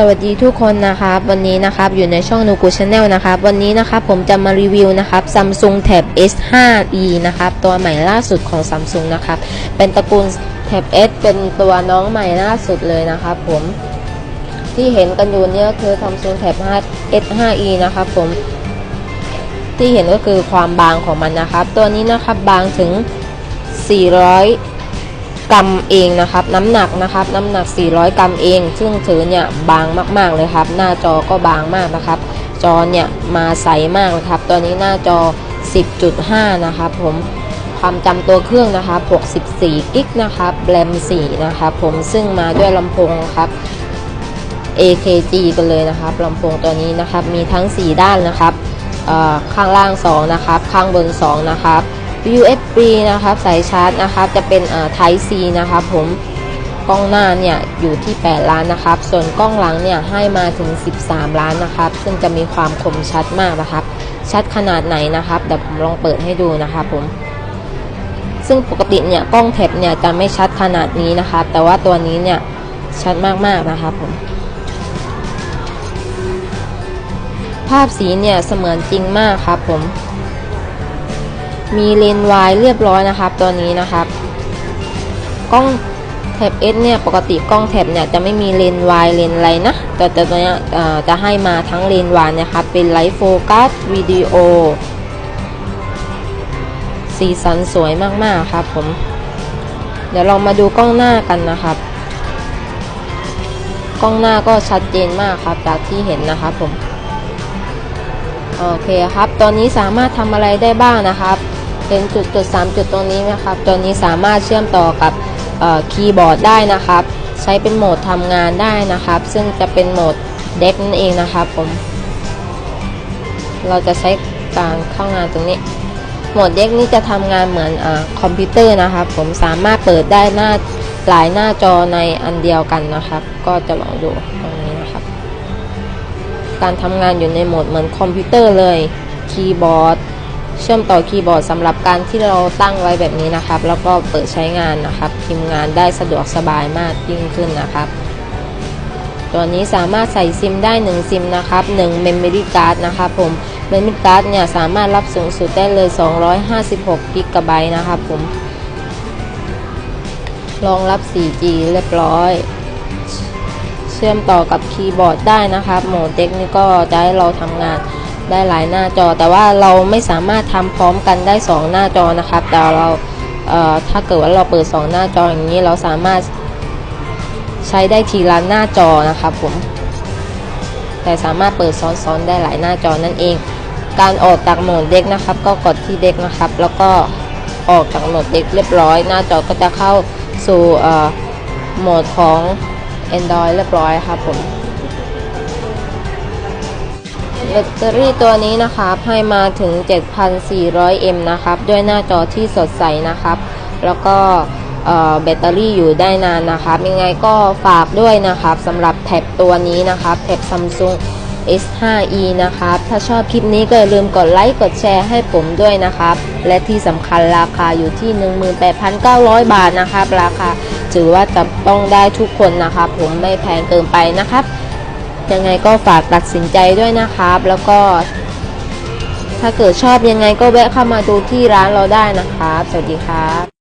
สวัสดีทุกคนนะครับวันนี้นะครับอยู่ในช่องนูกูชาแนลนะครับวันนี้นะครับผมจะมารีวิวนะครับ Samsung Tab S5e นะครับตัวใหม่ล่าสุดของ Samsung นะครับเป็นตระกูล Tab S เป็นตัวน้องใหม่ล่าสุดเลยนะครับผมที่เห็นกันอยู่เนี่ยก็คือ Samsung Tab S5e นะครับผมที่เห็นก็คือความบางของมันนะครับ ตัวนี้นะครับบางถึง 400 กรัมเองนะครับ น้ำหนักนะครับ น้ำหนัก 400 กรัมเอง ซึ่งถือเนี่ยบางมากๆเลยครับ หน้าจอก็บางมากนะครับ จอเนี่ยมาใสมากเลยครับตัวนี้หน้าจอ 10.5 นะครับ ผมความจำตัวเครื่องนะครับ64กิกนะครับแรม4นะครับผมซึ่งมาด้วยลำโพงครับ AKG กันเลยนะครับลำโพงตัวนี้นะครับมีทั้ง 4 ด้านนะครับข้างล่าง 2 นะครับ ข้างบน 2 นะครับ USB นะครับสายชาร์จนะครับจะเป็นเอ่อ Type C นะครับผมกล้องหน้าเนี่ยอยู่ที่ 8 ล้านนะครับ ส่วนกล้องหลังเนี่ยให้มาถึง 13 ล้านนะครับ ซึ่งจะมีความคมชัดมากนะครับ ชัดขนาดไหนนะครับเดี๋ยวผมลองเปิดให้ดูนะครับผมซึ่งปกติเนี่ยกล้องแท็บเนี่ยจะไม่ชัดขนาดนี้นะครับ แต่ว่าตัวนี้เนี่ยชัดมากๆนะครับผมภาพสีเนี่ยเสมือนจริงมากครับผม มีเลนส์วายเรียบร้อยนะครับ ตัวนี้นะครับ กล้องแท็บ S เนี่ยปกติกล้องแท็บเนี่ยจะไม่มีเลนส์วายเลนส์อะไรนะ แต่แต่ตัวเนี้ยจะให้มาทั้งเลนส์วายนะครับ เป็นไลท์โฟกัสวิดีโอสีสันสวยมากๆครับผม เดี๋ยวเรามาดูกล้องหน้ากันนะครับ กล้องหน้าก็ชัดเจนมากครับจากที่เห็นนะครับผม โอเคครับตัวนี้สามารถทำอะไรได้บ้างนะครับ เป็นจุดจุดสามจุดตรงนี้นะครับตัวนี้สามารถเชื่อมต่อกับคีย์บอร์ดได้นะครับ ใช้เป็นโหมดทำงานได้นะครับ ซึ่งจะเป็นโหมดเด็กนั่นเองนะครับผมเราจะใช้การเข้างานตรงนี้ โหมดเด็กนี่จะทำงานเหมือนอคอมพิวเตอร์นะครับ ผมสามารถเปิดได้หน้าหลายหน้าจอในอันเดียวกันนะครับ ก็จะลองดูตรงนี้นะครับ การทำงานอยู่ในโหมดเหมือนคอมพิวเตอร์เลย คีย์บอร์ด ชื่อมต่อคีย์บอร์ดสำหรับการที่เราตั้งไว้แบบนี้นะครับ แล้วก็เปิดใช้งานนะครับพิมพ์งานได้สะดวกสบายมากยิ่งขึ้นนะครับ ตัวนี้สามารถใส่ซิมได้ 1 ซิมนะครับ1 Memory Card นะครับผม Memory Card เนี่ยสามารถรับสูงสุดได้เลย 256 g b นะครับผมรองรับ 4G เรียบร้อย เชื่อมต่อกับคีย์บอร์ดได้นะครับโหมดเด็กนี่ก็จะให้เราทำงาน ได้หลายหน้าจอ แต่ว่าเราไม่สามารถทำพร้อมกันได้ 2 หน้าจอนะครับ แต่เราเถ้าเกิดว่าเราเปิด 2 หน้าจออย่างนี้เราสามารถใช้ได้ทีละหน้าจอนะครับผมแต่สามารถเปิดซ้อนๆได้หลายหน้าจอนั่นเอง การออกจากโหมดเด็กนะครับ ก็กดที่เด็กนะครับ แล้วก็ออกจากโหมดเด็กเรียบร้อย หน้าจอก็จะเข้าสู่โหมดของ Android เรียบร้อยครับผม แบตเตอรี่ตัวนี้นะครับให้มาถึง 7,400มนะครับด้วยหน้าจอที่สดใสนะครับ แล้วก็แบตเตอรี่อยู่ได้นานนะครับยังไงก็ฝากด้วยนะครับสำหรับแท็บตัวนี้นะครับแท็บ Samsung S5e นะครับ ถ้าชอบคลิปนี้ก็อย่าลืมกดไลค์ กดแชร์ให้ผมด้วยนะครับ และที่สำคัญราคาอยู่ที่ 18,900 บาทนะครับ ราคาถือว่าจะต้องได้ทุกคนนะครับ ผมไม่แพงเกินไปนะครับ ยังไงก็ฝากตัดสินใจด้วยนะครับ แล้วก็ถ้าเกิดชอบยังไงก็แวะเข้ามาดูที่ร้านเราได้นะครับ สวัสดีครับ